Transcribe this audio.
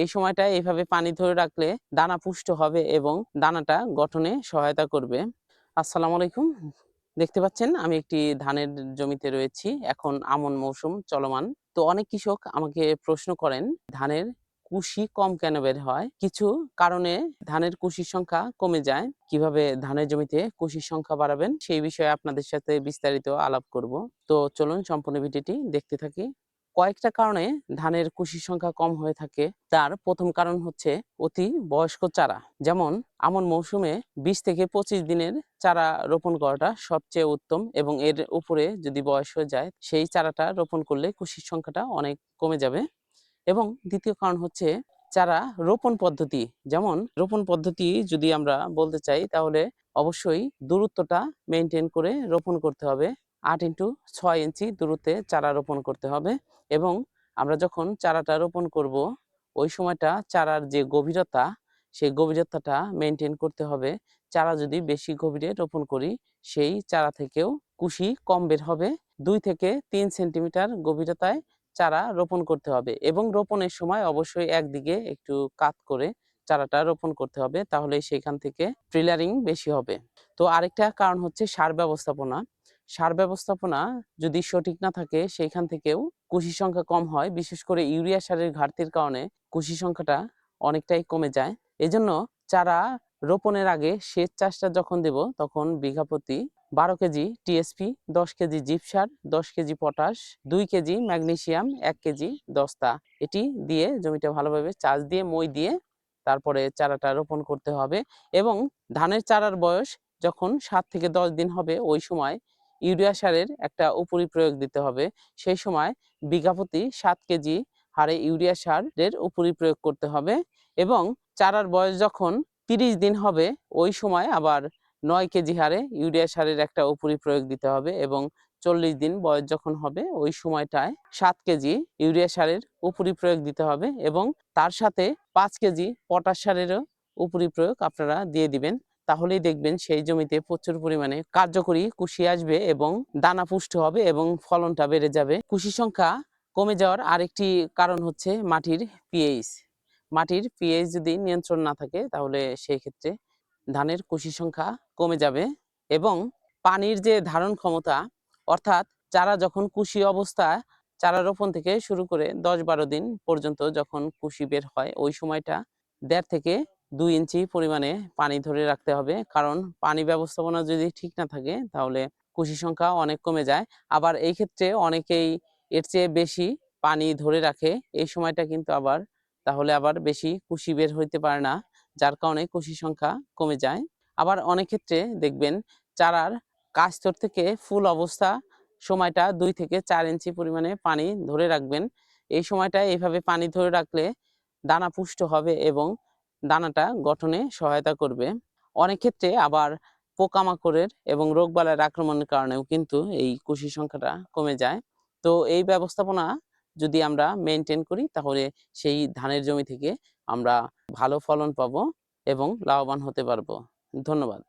এই সময়টা এইভাবে পানি ধরে রাখলে দানা পুষ্ট হবে এবং দানাটা গঠনে সহায়তা করবে। আসসালামু আলাইকুম। দেখতে পাচ্ছেন আমি একটি ধানের জমিতে রয়েছি। এখন আমন মৌসুম, চলমান। তো অনেক কৃষক আমাকে প্রশ্ন করেন, ধানের কুশি কম কেন বের হয়? কিছু কারণে ধানের কুশির সংখ্যা কমে যায়। কীভাবে ধানের জমিতে কুশির সংখ্যা বাড়াবেন? সেই বিষয়ে আপনাদের সাথে বিস্তারিত আলাপ করব। তো চলুন সম্পূর্ণ ভিডিওটি দেখতে থাকি। কয়েকটা কারণে ধানের কুশির সংখ্যা কম হয়ে থাকে। তার প্রথম কারণ হচ্ছে অতি বয়স্ক চারা। যেমন, আমন মৌসুমে বিশ থেকে পঁচিশ দিনের চারা রোপণ করাটা সবচেয়ে উত্তম এবং এর উপরে যদি বয়স হয়ে যায়, সেই চারাটা রোপণ করলে কুশির সংখ্যাটা অনেক কমে যাবে। এবং দ্বিতীয় কারণ হচ্ছে চারা রোপণ পদ্ধতি। যেমন, রোপণ পদ্ধতি যদি আমরা বলতে চাই, তাহলে অবশ্যই দূরত্বটা মেনটেন করে রোপণ করতে হবে। আট ইন্টু ছয় ইঞ্চি দূরত্বে চারা রোপণ করতে হবে এবং আমরা যখন চারাটা রোপণ করব, ওই সময়টা চারার যে গভীরতা, সেই গভীরতাটা মেনটেন করতে হবে। চারা যদি বেশি গভীরে রোপণ করি, সেই চারা থেকেও কুশি কম বের হবে। দুই থেকে তিন সেন্টিমিটার গভীরতায় চারা রোপণ করতে হবে এবং রোপণের সময় অবশ্যই একদিকে একটু কাত করে চারাটা রোপণ করতে হবে, তাহলে সেখান থেকে ট্রিলারিং বেশি হবে। তো আরেকটা কারণ হচ্ছে সার ব্যবস্থাপনা। সার ব্যবস্থাপনা যদি সঠিক না থাকে, সেইখান থেকেও কুশি সংখ্যা কম হয়। বিশেষ করে ইউরিয়া সারের ঘাটতির কারণে কুশি সংখ্যাটা অনেকটাই কমে যায়। এজন্য চারা রোপণের আগে সেচ চাষটা যখন দেব, তখন বিঘা প্রতি বারো কেজি টিএসপি, দশ কেজি জিপসার দশ কেজি পটাশ, দুই কেজি ম্যাগনেশিয়াম এক কেজি দস্তা। এটি দিয়ে জমিটা ভালোভাবে চাষ দিয়ে, মই দিয়ে তারপরে চারাটা রোপণ করতে হবে। এবং ধানের চারার বয়স যখন সাত থেকে দশ দিন হবে, ওই সময় ইউরিয়া সারের একটা উপরি প্রয়োগ দিতে হবে। সেই সময় বিঘা প্রতি সাত কেজি হারে ইউরিয়া সারের উপরি প্রয়োগ করতে হবে এবং চারার বয়স যখন তিরিশ দিন হবে, ওই সময় আবার নয় কেজি হারে ইউরিয়া সারের একটা উপরি প্রয়োগ দিতে হবে এবং চল্লিশ দিন বয়স যখন হবে, ওই সময়টায় সাত কেজি ইউরিয়া সারের উপরি প্রয়োগ দিতে হবে এবং তার সাথে পাঁচ কেজি পটাশ সারেরও উপরি প্রয়োগ আপনারা দিয়ে দিবেন। তাহলেই দেখবেন সেই জমিতে প্রচুর পরিমাণে কার্যকরী কুশি আসবে এবং দানা পুষ্ট হবে এবং ফলনটা বেড়ে যাবে। কুশি সংখ্যা কমে যাওয়ার আরেকটি কারণ হচ্ছে মাটির পিএইচ মাটির পিএইচ যদি নিয়ন্ত্রণ না থাকে, তাহলে সেই ক্ষেত্রে ধানের কুশি সংখ্যা কমে যাবে এবং পানির যে ধারণ ক্ষমতা, অর্থাৎ চারা যখন কুশি অবস্থা চারা রোপণ থেকে শুরু করে দশ বারো দিন পর্যন্ত যখন কুশি বের হয়, ওই সময়টা দেড় থেকে দুই ইঞ্চি পরিমাণে পানি ধরে রাখতে হবে। কারণ পানি ব্যবস্থাপনা যদি ঠিক না থাকে, তাহলে কুশি সংখ্যা অনেক কমে যায়। আবার এই ক্ষেত্রে অনেকেই এর চেয়ে বেশি পানি ধরে রাখে। এই সময়টা কিন্তু আবার, তাহলে আবার বেশি কুশি বের হইতে পারে না, যার কারণে কুশি সংখ্যা কমে যায়। আবার অনেক ক্ষেত্রে দেখবেন, চারার কাস্তর থেকে ফুল অবস্থা সময়টা দুই থেকে চার ইঞ্চি পরিমাণে পানি ধরে রাখবেন। এই সময়টা এইভাবে পানি ধরে রাখলে দানা পুষ্ট হবে এবং দানাটা গঠনে সহায়তা করবে। অনেক ক্ষেত্রে আবার পোকামাকড়ের এবং রোগবালার আক্রমণের কারণেও কিন্তু এই কুশি সংখ্যাটা কমে যায়। তো এই ব্যবস্থাপনা যদি আমরা মেনটেন করি, তাহলে সেই ধানের জমি থেকে আমরা ভালো ফলন পাবো এবং লাভবান হতে পারব। ধন্যবাদ।